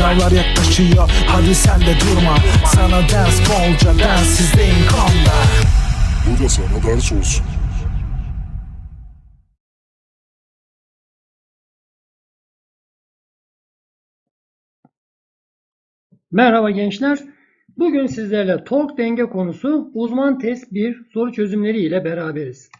Sınavlar yaklaşıyor hadi sen de durma Sana ders bolca densizliğin konda Bu da sana ders olsun. Merhaba gençler. Bugün sizlerle tork denge konusu uzman test 1 soru çözümleri ile beraberiz.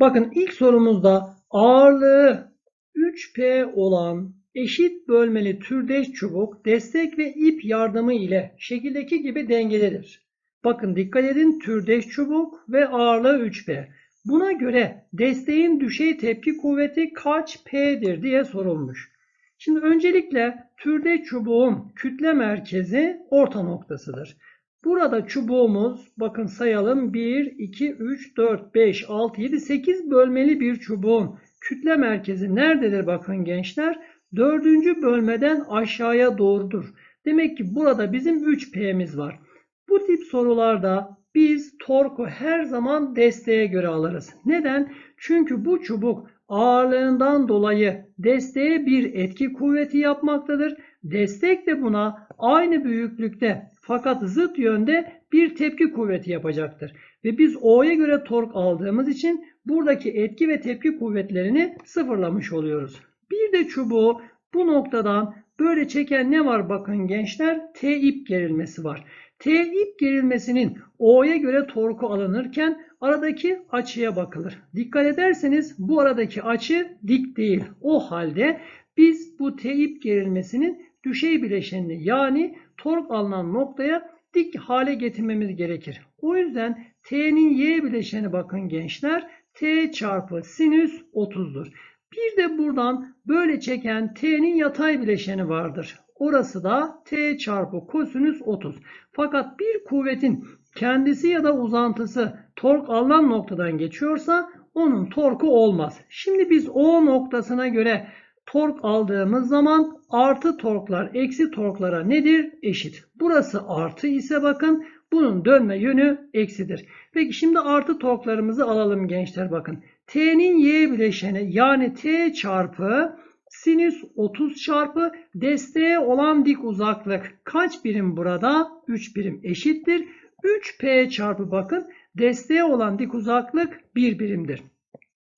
Bakın ilk sorumuzda ağırlığı 3P olan eşit bölmeli türdeş çubuk destek ve ip yardımı ile şekildeki gibi dengededir. Bakın dikkat edin türdeş çubuk ve ağırlığı 3P. Buna göre desteğin düşey tepki kuvveti kaç P'dir diye sorulmuş. Şimdi öncelikle türde çubuğun kütle merkezi orta noktasıdır. Burada çubuğumuz bakın sayalım 1, 2, 3, 4, 5, 6, 7, 8 bölmeli bir çubuğun kütle merkezi nerededir bakın gençler? Dördüncü bölmeden aşağıya doğrudur. Demek ki burada bizim 3P'miz var. Bu tip sorularda biz torku her zaman desteğe göre alırız. Neden? Çünkü bu çubuk ağırlığından dolayı desteğe bir etki kuvveti yapmaktadır. Destek de buna aynı büyüklükte fakat zıt yönde bir tepki kuvveti yapacaktır. Ve biz O'ya göre tork aldığımız için buradaki etki ve tepki kuvvetlerini sıfırlamış oluyoruz. Bir de çubuğu bu noktadan böyle çeken ne var bakın gençler? T ip gerilmesi var. T ip gerilmesinin O'ya göre torku alınırken aradaki açıya bakılır. Dikkat ederseniz bu aradaki açı dik değil. O halde biz bu T ip gerilmesinin düşey bileşenini yani tork alınan noktaya dik hale getirmemiz gerekir. O yüzden T'nin Y bileşeni bakın gençler T çarpı sinüs 30'dur. Bir de buradan böyle çeken T'nin yatay bileşeni vardır. Orası da T çarpı kosinüs 30. Fakat bir kuvvetin kendisi ya da uzantısı tork alınan noktadan geçiyorsa onun torku olmaz. Şimdi biz o noktasına göre tork aldığımız zaman artı torklar eksi torklara nedir? Eşit. Burası artı ise bakın bunun dönme yönü eksidir. Peki şimdi artı torklarımızı alalım gençler bakın. T'nin y bileşeni yani T çarpı sinüs 30 çarpı desteğe olan dik uzaklık kaç birim burada? 3 birim eşittir. 3P çarpı bakın desteğe olan dik uzaklık 1 birimdir.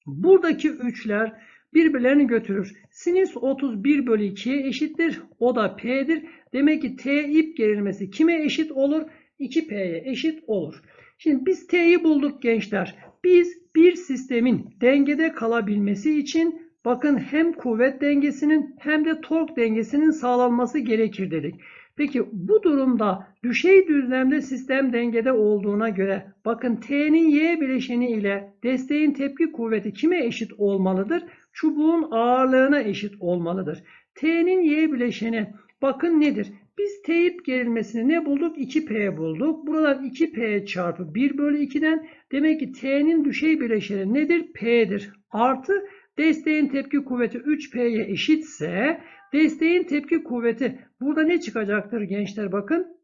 Buradaki 3'ler birbirlerini götürür. Sinüs 31 bölü 2'ye eşittir. O da P'dir. Demek ki T ip gerilmesi kime eşit olur? 2P'ye eşit olur. Şimdi biz T'yi bulduk gençler. Biz bir sistemin dengede kalabilmesi için bakın hem kuvvet dengesinin hem de tork dengesinin sağlanması gerekir dedik. Peki bu durumda düşey düzlemde sistem dengede olduğuna göre bakın T'nin Y bileşeni ile desteğin tepki kuvveti kime eşit olmalıdır? Çubuğun ağırlığına eşit olmalıdır. T'nin Y bileşeni bakın nedir? Biz T ip gerilmesini ne bulduk? 2P bulduk. Buradan 2P çarpı 1 bölü 2'den demek ki T'nin düşey bileşeni nedir? P'dir. Artı desteğin tepki kuvveti 3P'ye eşitse desteğin tepki kuvveti burada ne çıkacaktır gençler bakın.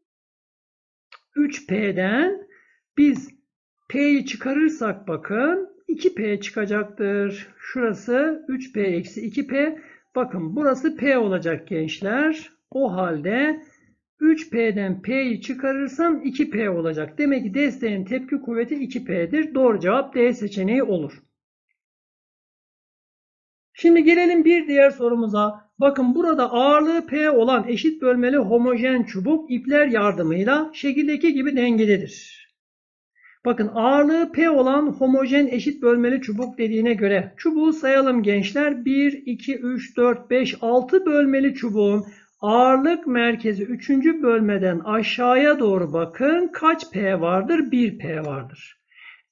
3P'den biz P'yi çıkarırsak bakın 2P çıkacaktır. Şurası 3P eksi 2P. Bakın burası P olacak gençler. O halde 3P'den P'yi çıkarırsam 2P olacak. Demek ki desteğin tepki kuvveti 2P'dir. Doğru cevap D seçeneği olur. Şimdi gelelim bir diğer sorumuza. Bakın burada ağırlığı P olan eşit bölmeli homojen çubuk ipler yardımıyla şekildeki gibi dengededir. Bakın ağırlığı P olan homojen eşit bölmeli çubuk dediğine göre çubuğu sayalım gençler. 1, 2, 3, 4, 5, 6 bölmeli çubuğun ağırlık merkezi 3. bölmeden aşağıya doğru bakın kaç P vardır? 1 P vardır.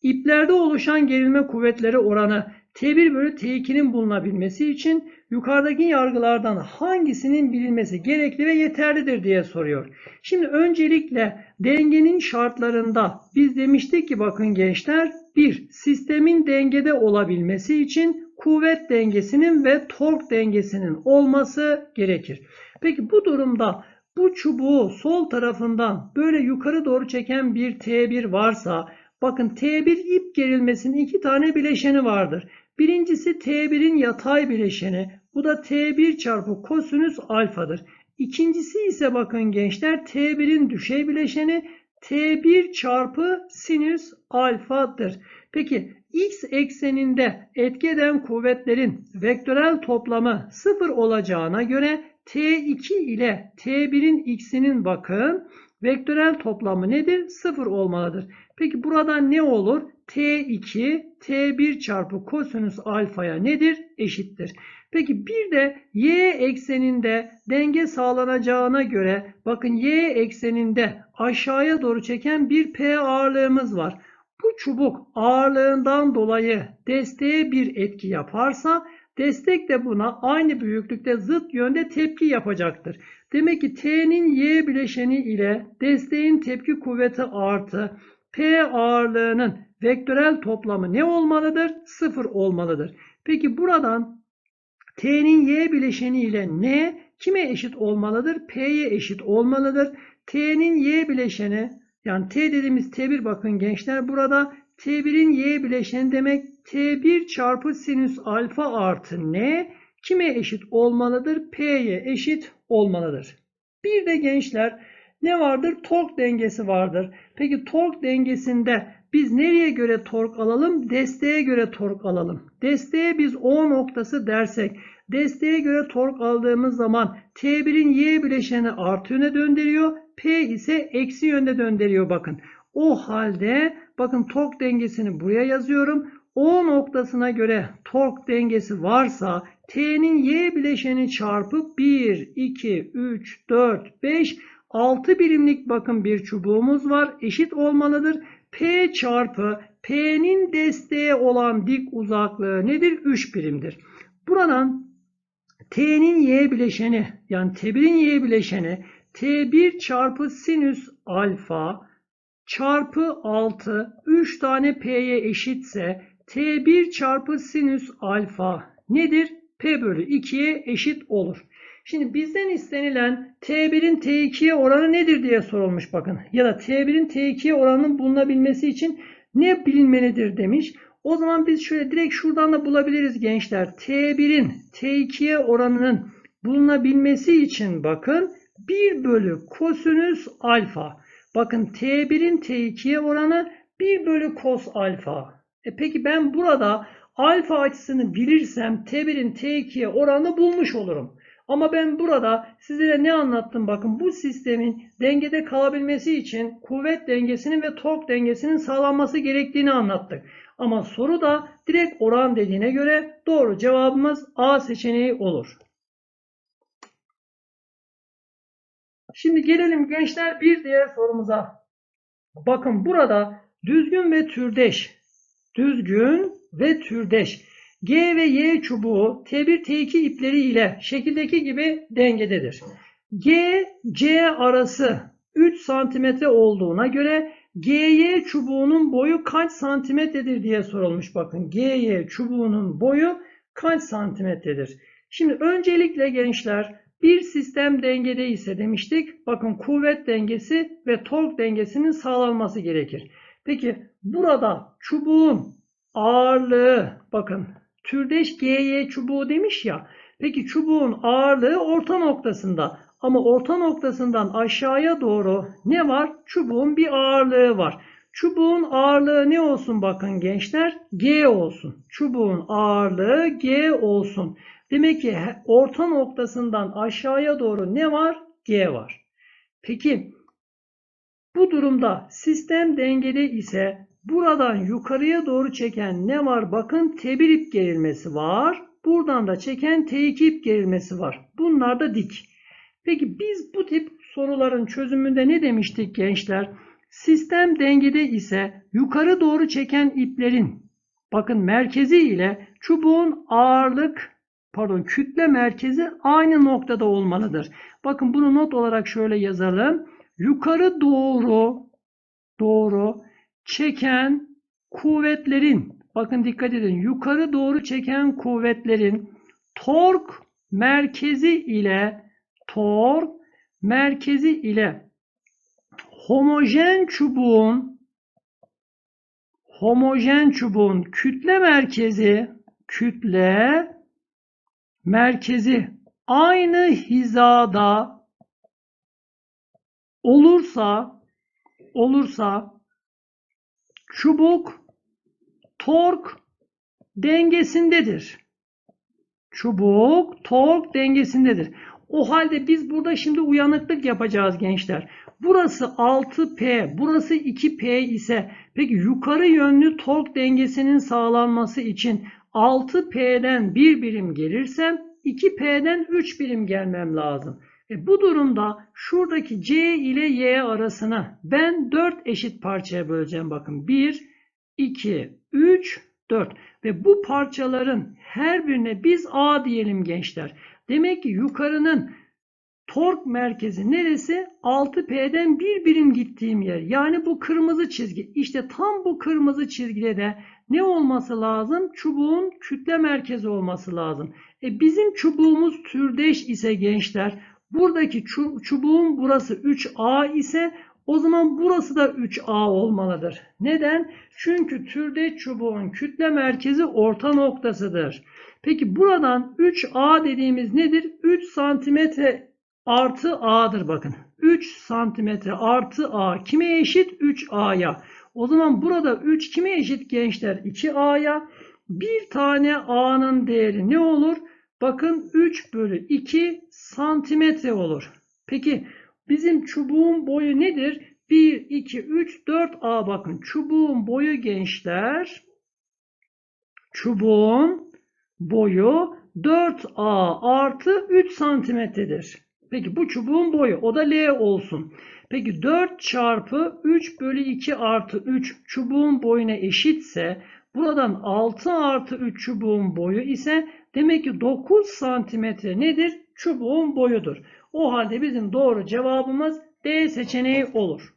İplerde oluşan gerilme kuvvetleri oranı T1 bölü T2'nin bulunabilmesi için yukarıdaki yargılardan hangisinin bilinmesi gerekli ve yeterlidir diye soruyor. Şimdi öncelikle dengenin şartlarında biz demiştik ki bakın gençler bir sistemin dengede olabilmesi için kuvvet dengesinin ve tork dengesinin olması gerekir. Peki bu durumda bu çubuğu sol tarafından böyle yukarı doğru çeken bir T1 varsa bakın T1 ip gerilmesinin iki tane bileşeni vardır. Birincisi T1'in yatay bileşeni. Bu da T1 çarpı kosinüs alfadır. İkincisi ise bakın gençler T1'in düşey bileşeni T1 çarpı sinüs alfadır. Peki x ekseninde etki eden kuvvetlerin vektörel toplamı 0 olacağına göre T2 ile T1'in x'inin bakın vektörel toplamı nedir? 0 olmalıdır. Peki buradan ne olur? T2 T1 çarpı kosinüs alfaya nedir? Eşittir. Peki bir de y ekseninde denge sağlanacağına göre bakın y ekseninde aşağıya doğru çeken bir P ağırlığımız var. Bu çubuk ağırlığından dolayı desteğe bir etki yaparsa destek de buna aynı büyüklükte zıt yönde tepki yapacaktır. Demek ki T'nin Y bileşeni ile desteğin tepki kuvveti artı P ağırlığının vektörel toplamı ne olmalıdır? Sıfır olmalıdır. Peki buradan T'nin Y bileşeni ile N kime eşit olmalıdır? P'ye eşit olmalıdır. T'nin Y bileşeni yani T dediğimiz T1 bakın gençler burada T1'in Y bileşeni demek T1 çarpı sinüs alfa artı N kime eşit olmalıdır? P'ye eşit olmalıdır. Bir de gençler ne vardır? Tork dengesi vardır. Peki tork dengesinde biz nereye göre tork alalım? Desteğe göre tork alalım. Desteğe biz O noktası dersek desteğe göre tork aldığımız zaman T1'in Y bileşeni artı yöne döndürüyor. P ise eksi yönde döndürüyor bakın. O halde bakın tork dengesini buraya yazıyorum. O noktasına göre tork dengesi varsa T'nin Y bileşeni çarpı 1, 2, 3, 4, 5, 6 birimlik bakın bir çubuğumuz var. Eşit olmalıdır. P çarpı P'nin desteğe olan dik uzaklığı nedir? 3 birimdir. Buradan T'nin Y bileşeni yani T1'in Y bileşeni T1 çarpı sinüs alfa çarpı 6 3 tane P'ye eşitse T1 çarpı sinüs alfa nedir? P bölü 2'ye eşit olur. Şimdi bizden istenilen T1'in T2'ye oranı nedir diye sorulmuş bakın. Ya da T1'in T2'ye oranının bulunabilmesi için ne bilinmelidir demiş. O zaman biz şöyle direkt şuradan da bulabiliriz gençler. T1'in T2'ye oranının bulunabilmesi için bakın 1 bölü kosinüs alfa. Bakın T1'in T2'ye oranı 1 bölü kos alfa. E peki ben burada alfa açısını bilirsem T1'in T2'ye oranı bulmuş olurum. Ama ben burada sizlere ne anlattım bakın bu sistemin dengede kalabilmesi için kuvvet dengesinin ve tork dengesinin sağlanması gerektiğini anlattık. Ama soruda direkt oran dediğine göre doğru cevabımız A seçeneği olur. Şimdi gelelim gençler bir diğer sorumuza. Bakın burada düzgün ve türdeş, düzgün ve türdeş G ve Y çubuğu T1 T2 ipleri ile şekildeki gibi dengededir. G, C arası 3 santimetre olduğuna göre GY çubuğunun boyu kaç santimetredir diye sorulmuş. Bakın GY çubuğunun boyu kaç santimetredir? Şimdi öncelikle gençler bir sistem dengede ise demiştik. Bakın kuvvet dengesi ve tork dengesinin sağlanması gerekir. Peki burada çubuğun ağırlığı bakın türdeş GY çubuğu demiş ya. Peki çubuğun ağırlığı orta noktasında. Ama orta noktasından aşağıya doğru ne var? Çubuğun bir ağırlığı var. Çubuğun ağırlığı ne olsun bakın gençler? G olsun. Çubuğun ağırlığı G olsun. Demek ki orta noktasından aşağıya doğru ne var? G var. Peki bu durumda sistem dengede ise buradan yukarıya doğru çeken ne var? Bakın T1 ip gerilmesi var. Buradan da çeken T2 ip gerilmesi var. Bunlar da dik. Peki biz bu tip soruların çözümünde ne demiştik gençler? Sistem dengede ise yukarı doğru çeken iplerin bakın merkezi ile çubuğun ağırlık pardon kütle merkezi aynı noktada olmalıdır. Bakın bunu not olarak şöyle yazalım. Yukarı doğru doğru çeken kuvvetlerin bakın dikkat edin yukarı doğru çeken kuvvetlerin tork merkezi ile tork merkezi ile homojen çubuğun homojen çubuğun kütle merkezi kütle merkezi aynı hizada olursa olursa çubuk tork dengesindedir. Çubuk tork dengesindedir. O halde biz burada şimdi uyanıklık yapacağız gençler. Burası 6P, burası 2P ise peki yukarı yönlü tork dengesinin sağlanması için 6P'den 1 birim gelirsem 2P'den 3 birim gelmem lazım. E bu durumda şuradaki C ile Y arasına ben 4 eşit parçaya böleceğim. Bakın 1, 2, 3, 4 ve bu parçaların her birine biz A diyelim gençler. Demek ki yukarının tork merkezi neresi? 6P'den bir birim gittiğim yer. Yani bu kırmızı çizgi. İşte tam bu kırmızı çizgide de ne olması lazım? Çubuğun kütle merkezi olması lazım. E bizim çubuğumuz türdeş ise gençler buradaki çu- çubuğun burası 3A ise o zaman burası da 3A olmalıdır. Neden? Çünkü türdeş çubuğun kütle merkezi orta noktasıdır. Peki buradan 3A dediğimiz nedir? 3 santimetre artı A'dır bakın. 3 santimetre artı A kime eşit? 3A'ya. O zaman burada 3 kime eşit gençler? 2A'ya. Bir tane A'nın değeri ne olur? Bakın 3 bölü 2 santimetre olur. Peki bizim çubuğun boyu nedir? 1, 2, 3, 4 A bakın. Çubuğun boyu gençler. Çubuğun boyu 4A artı 3 santimetredir. Peki bu çubuğun boyu o da L olsun. Peki 4 çarpı 3 bölü 2 artı 3 çubuğun boyuna eşitse buradan 6 artı 3 çubuğun boyu ise demek ki 9 santimetre nedir? Çubuğun boyudur. O halde bizim doğru cevabımız D seçeneği olur.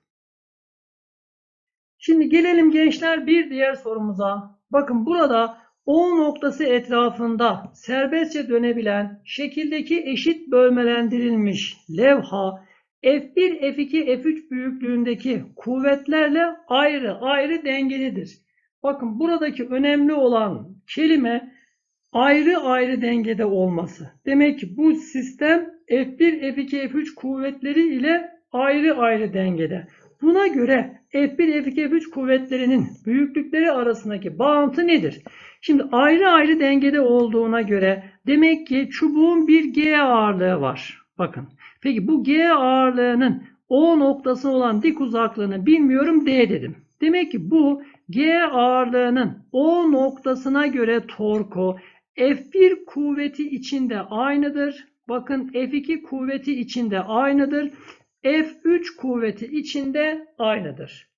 Şimdi gelelim gençler bir diğer sorumuza. Bakın burada O noktası etrafında serbestçe dönebilen şekildeki eşit bölmelendirilmiş levha F1, F2, F3 büyüklüğündeki kuvvetlerle ayrı ayrı dengelidir. Bakın buradaki önemli olan kelime ayrı ayrı dengede olması. Demek ki bu sistem F1, F2, F3 kuvvetleri ile ayrı ayrı dengede. Buna göre F1, F2, F3 kuvvetlerinin büyüklükleri arasındaki bağıntı nedir? Şimdi ayrı ayrı dengede olduğuna göre demek ki çubuğun bir G ağırlığı var. Bakın. Peki bu G ağırlığının O noktası olan dik uzaklığını bilmiyorum D dedim. Demek ki bu G ağırlığının O noktasına göre torku F1 kuvveti içinde aynıdır. Bakın F2 kuvveti içinde aynıdır. F3 kuvveti içinde aynıdır.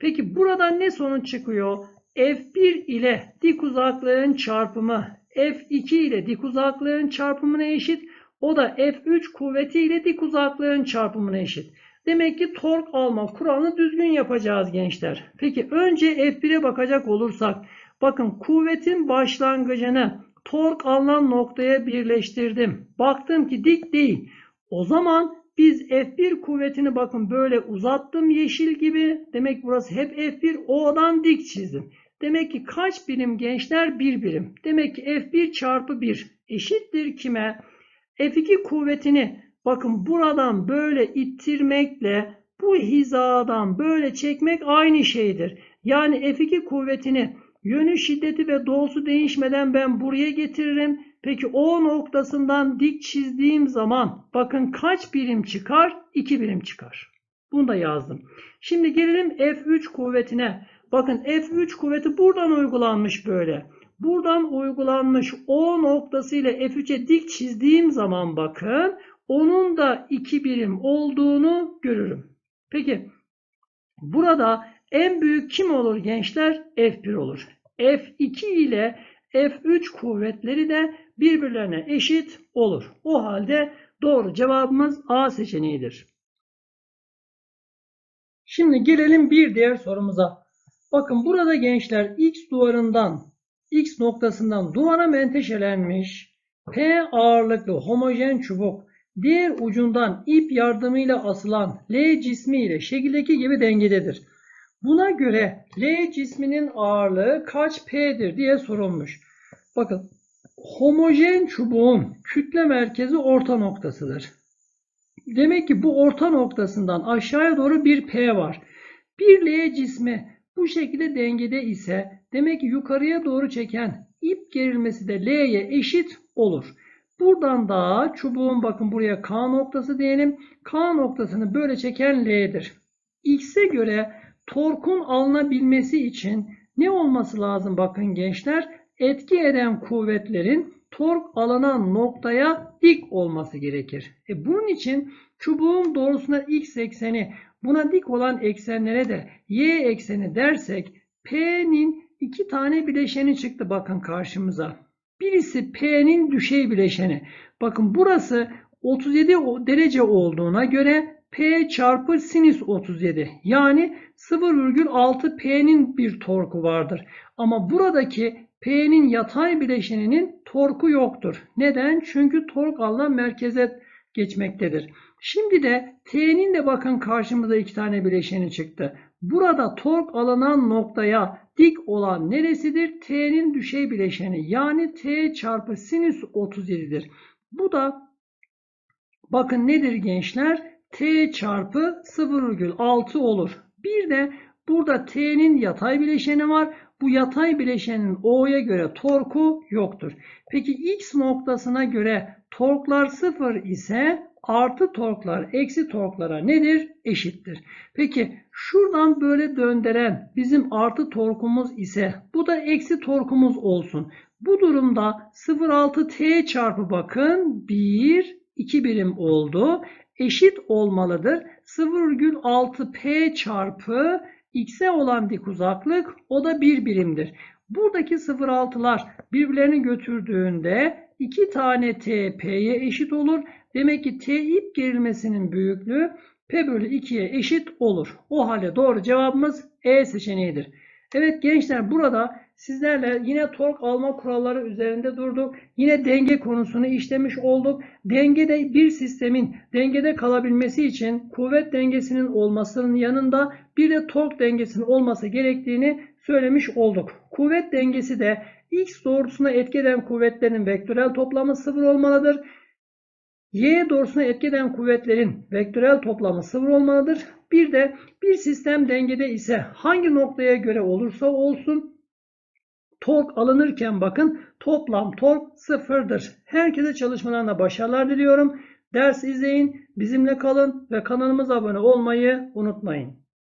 Peki buradan ne sonuç çıkıyor? F1 ile dik uzaklığın çarpımı F2 ile dik uzaklığın çarpımına eşit. O da F3 kuvveti ile dik uzaklığın çarpımına eşit. Demek ki tork alma kuralını düzgün yapacağız gençler. Peki önce F1'e bakacak olursak. Bakın kuvvetin başlangıcını tork alınan noktaya birleştirdim. Baktım ki dik değil. O zaman biz F1 kuvvetini bakın böyle uzattım yeşil gibi. Demek burası hep F1 O'dan dik çizdim. Demek ki kaç birim gençler? 1 birim. Demek ki F1 çarpı 1 eşittir kime? F2 kuvvetini bakın buradan böyle ittirmekle bu hizadan böyle çekmek aynı şeydir. Yani F2 kuvvetini yönü şiddeti ve doğusu değişmeden ben buraya getiririm. Peki O noktasından dik çizdiğim zaman bakın kaç birim çıkar? 2 birim çıkar. Bunu da yazdım. Şimdi gelelim F3 kuvvetine. Bakın F3 kuvveti buradan uygulanmış böyle. Buradan uygulanmış O noktası ile F3'e dik çizdiğim zaman bakın onun da 2 birim olduğunu görürüm. Peki burada en büyük kim olur gençler? F1 olur. F2 ile F3 kuvvetleri de birbirlerine eşit olur. O halde doğru cevabımız A seçeneğidir. Şimdi gelelim bir diğer sorumuza. Bakın burada gençler X duvarından X noktasından duvara menteşelenmiş P ağırlıklı homojen çubuk diğer ucundan ip yardımıyla asılan L cismi ile şekildeki gibi dengededir. Buna göre L cisminin ağırlığı kaç P'dir diye sorulmuş. Bakın homojen çubuğun kütle merkezi orta noktasıdır. Demek ki bu orta noktasından aşağıya doğru bir P var. Bir L cismi bu şekilde dengede ise demek ki yukarıya doğru çeken ip gerilmesi de L'ye eşit olur. Buradan da çubuğun bakın buraya K noktası diyelim. K noktasını böyle çeken L'dir. X'e göre torkun alınabilmesi için ne olması lazım bakın gençler? Etki eden kuvvetlerin tork alınan noktaya dik olması gerekir. E bunun için çubuğun doğrusuna x ekseni buna dik olan eksenlere de y ekseni dersek P'nin iki tane bileşeni çıktı bakın karşımıza. Birisi P'nin düşey bileşeni. Bakın burası 37 derece olduğuna göre P çarpı sinüs 37 yani 0,6 P'nin bir torku vardır. Ama buradaki P'nin yatay bileşeninin torku yoktur. Neden? Çünkü tork alınan merkeze geçmektedir. Şimdi de T'nin de bakın karşımıza iki tane bileşeni çıktı. Burada tork alınan noktaya dik olan neresidir? T'nin düşey bileşeni yani T çarpı sinüs 37'dir. Bu da bakın nedir gençler? T çarpı 0,6 olur. Bir de burada T'nin yatay bileşeni var. Bu yatay bileşenin O'ya göre torku yoktur. Peki X noktasına göre torklar 0 ise artı torklar eksi torklara nedir? Eşittir. Peki şuradan böyle döndüren bizim artı torkumuz ise bu da eksi torkumuz olsun. Bu durumda 0,6T çarpı bakın 1, 2 birim oldu. Eşit olmalıdır. 0,6P çarpı x'e olan dik uzaklık o da 1 birimdir. Buradaki 0,6'lar birbirlerini götürdüğünde 2 tane t eşit olur. Demek ki t ip gerilmesinin büyüklüğü p bölü 2'ye eşit olur. O halde doğru cevabımız E seçeneğidir. Evet gençler burada sizlerle yine tork alma kuralları üzerinde durduk. Yine denge konusunu işlemiş olduk. Dengede bir sistemin dengede kalabilmesi için kuvvet dengesinin olmasının yanında bir de tork dengesinin olması gerektiğini söylemiş olduk. Kuvvet dengesi de x doğrultusuna etki eden kuvvetlerin vektörel toplamı sıfır olmalıdır. Y doğrusuna etki eden kuvvetlerin vektörel toplamı sıfır olmalıdır. Bir de bir sistem dengede ise hangi noktaya göre olursa olsun tork alınırken bakın toplam tork sıfırdır. Herkese çalışmalarına başarılar diliyorum. Ders izleyin, bizimle kalın ve kanalımıza abone olmayı unutmayın.